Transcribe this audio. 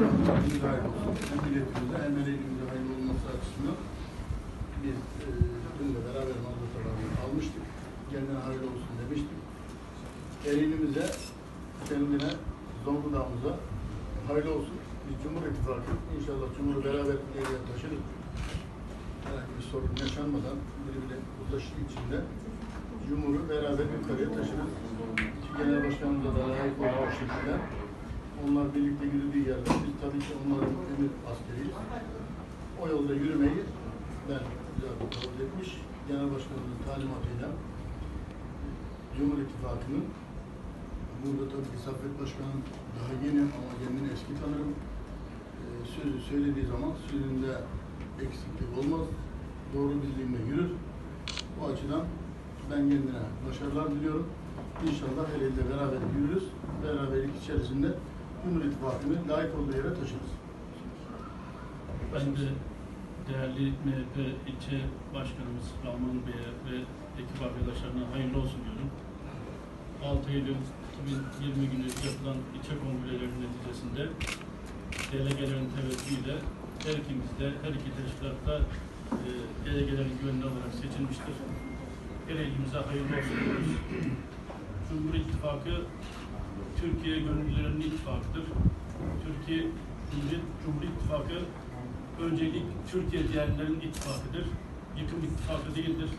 hayırlı olsun. Hem milletimize hem ereğimize hayırlı olması açısından biz e, dün de beraber mazot kararını almıştık. Kendine hayırlı olsun demiştik. Ereğimize, kendine, Zonguldak'ımıza hayırlı olsun. Biz Cumhur İttifakı inşallah Cumhur'u beraber ileriye taşırız. Herhangi bir sorun yaşanmadan birbirine uzlaştığı içinde Cumhur'u beraber yukarıya taşırız. Genel başkanımıza da layık olduğu şekilde onlar birlikte yürüdüğü yerler biz tabii ki onların emir askeriyiz. O yolda yürümeyi ben kabul etmiş. Genel başkanımızın talimatıyla Cumhur İttifakı'nın burada tabii ki Saffet Başkanım daha yeni ama kendini eski tanırım. Ee, sözü söylediği zaman sözünde eksiklik olmaz. Doğru bildiğinde yürür. Bu açıdan ben kendine başarılar diliyorum. İnşallah el elde beraber yürürüz. Beraberlik içerisinde Cumhur İttifakı'nı layık olduğu yere taşırız. Ben de değerli MHP ilçe başkanımız Rahman Bey'e ve ekip arkadaşlarına hayırlı olsun diyorum. 6 Eylül 2020 günü yapılan ilçe kongrelerin neticesinde delegelerin teveccühüyle her ikimiz her iki teşkilatta e, delegelerin güvenli olarak seçilmiştir. Her elimize hayırlı olsun diyoruz. Cumhur İttifakı Türkiye gönüllülerinin ittifakıdır. Türkiye Cumhur İttifakı öncelik Türkiye diğerlerinin ittifakıdır. Yıkım ittifakı değildir.